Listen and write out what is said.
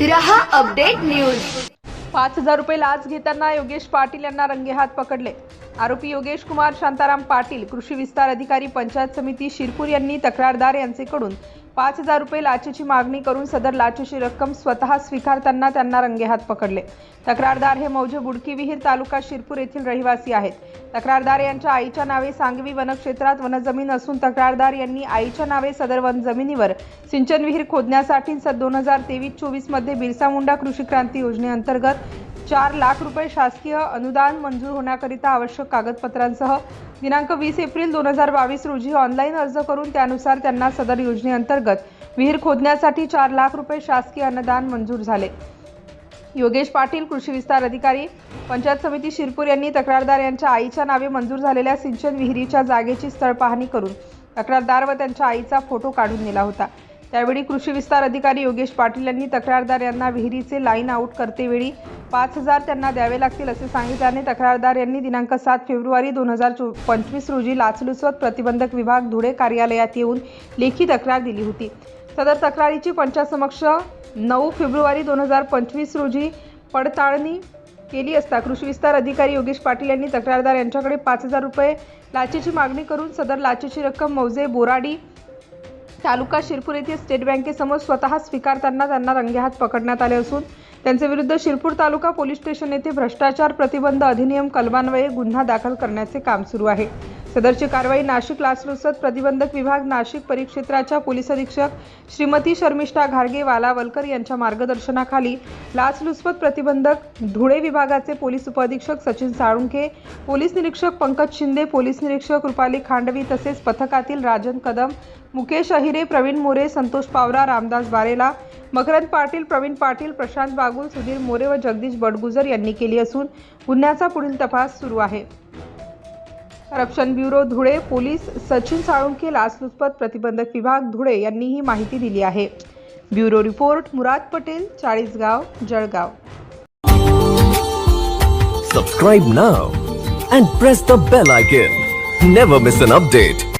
रहा update news. पाच हजार रुपये लाच घेताना योगेश पाटील यांना रंगेहात पकडले. आरोपी योगेश कुमार शांताराम पाटील कृषी विस्तार अधिकारी पंचायत समिती शिरपूर यांनी तक्रारदार यांचेकडून पाच हजार रुपये लाचेची मागणी करून सदर लाचेची रक्कम स्वतः स्वीकारताना त्यांना रंगेहात पकडले. तक्रारदार हे मौजे बुडकी विहीर तालुका शिरपूर येथील रहिवासी आहेत. तक्रारदार यांच्या आईच्या नावे सांगवी वनक्षेत्रात वनजमीन असून तक्रारदार यांनी आईच्या नावे सदर वनजमिनीवर सिंचन विहीर खोदण्यासाठी सन दोन हजार तेवीस चोवीसमध्ये बिरसा मुंडा कृषी क्रांती योजनेअंतर्गत चार लाख रुपये शासकीय अनुदान मंजूर होण्याकरिता आवश्यक कागदपत्रांसह दिनांक वीस एप्रिल दोन हजार बावीस रोजी ऑनलाईन अर्ज करून त्यानुसार त्यांना सदर योजनेअंतर्गत विहीर खोदण्यासाठी चार लाख रुपये शासकीय अनुदान मंजूर झाले. योगेश पाटील कृषी विस्तार अधिकारी पंचायत समिती शिरपूर यांनी तक्रारदार यांच्या आईच्या नावे मंजूर झालेल्या सिंचन विहिरीच्या जागेची स्थळ पाहणी करून तक्रारदार व त्यांच्या आईचा फोटो काढून नेला होता. त्यावेळी कृषी विस्तार अधिकारी योगेश पाटील यांनी तक्रारदार यांना विहिरीचे लाईन आऊट करतेवेळी पाच हजार त्यांना द्यावे लागतील असे सांगितल्याने तक्रारदार यांनी दिनांक सात फेब्रुवारी दोन हजार चो पंचवीस रोजी लाचलुचवत प्रतिबंधक विभाग धुळे कार्यालयात येऊन लेखी तक्रार दिली होती. सदर तक्रारीची पंचासमक्ष नऊ फेब्रुवारी दोन हजार पंचवीस रोजी पडताळणी केली असता कृषी विस्तार अधिकारी योगेश पाटील यांनी तक्रारदार यांच्याकडे पाच हजार रुपये लाचेची मागणी करून सदर लाचेची रक्कम मौजे बोराडी तालुका शिरपूर येथील स्टेट बँकेसमोर स्वतः स्वीकारताना त्यांना रंगेहात पकडण्यात आले असून त्यांच्या विरुद्ध शिरपूर तालुका पोलीस स्टेशन येथे भ्रष्टाचार प्रतिबंध अधिनियम कलमान्वये गुन्हा दाखल करण्याचे काम सुरू आहे. सदरची कारवाई नाशिक लाचलुचत प्रतिबंधक विभाग नाशिक परिक्षेत्राच्या पोलीस अधीक्षक श्रीमती शर्मिष्ठा घारगे वालावलकर यांच्या मार्गदर्शनाखाली लाचलुचपत प्रतिबंधक धुळे विभागाचे पोलीस उपअधीक्षक सचिन साळुंखे पोलीस निरीक्षक पंकज शिंदे पोलीस निरीक्षक रुपाली खांडवी तसेच पथकातील राजन कदम मुकेश अहिरे प्रवीण मोरे संतोष पावरा रामदास बारेला मकरंद पाटील प्रवीण पाटील प्रशांत बागुल सुधीर मोरे व जगदीश बडगुजर यांनी केली असून गुन्ह्याचा पुढील तपास सुरू आहे. Corruption bureau Dhule police Sachin Salunkhe लाचलुचपत प्रतिबंधक विभाग धुळे यांनी ही माहिती दिली आहे. Bureau report Murad Patel Chalisgaon Jalgaon. Subscribe now and press the bell icon never miss an update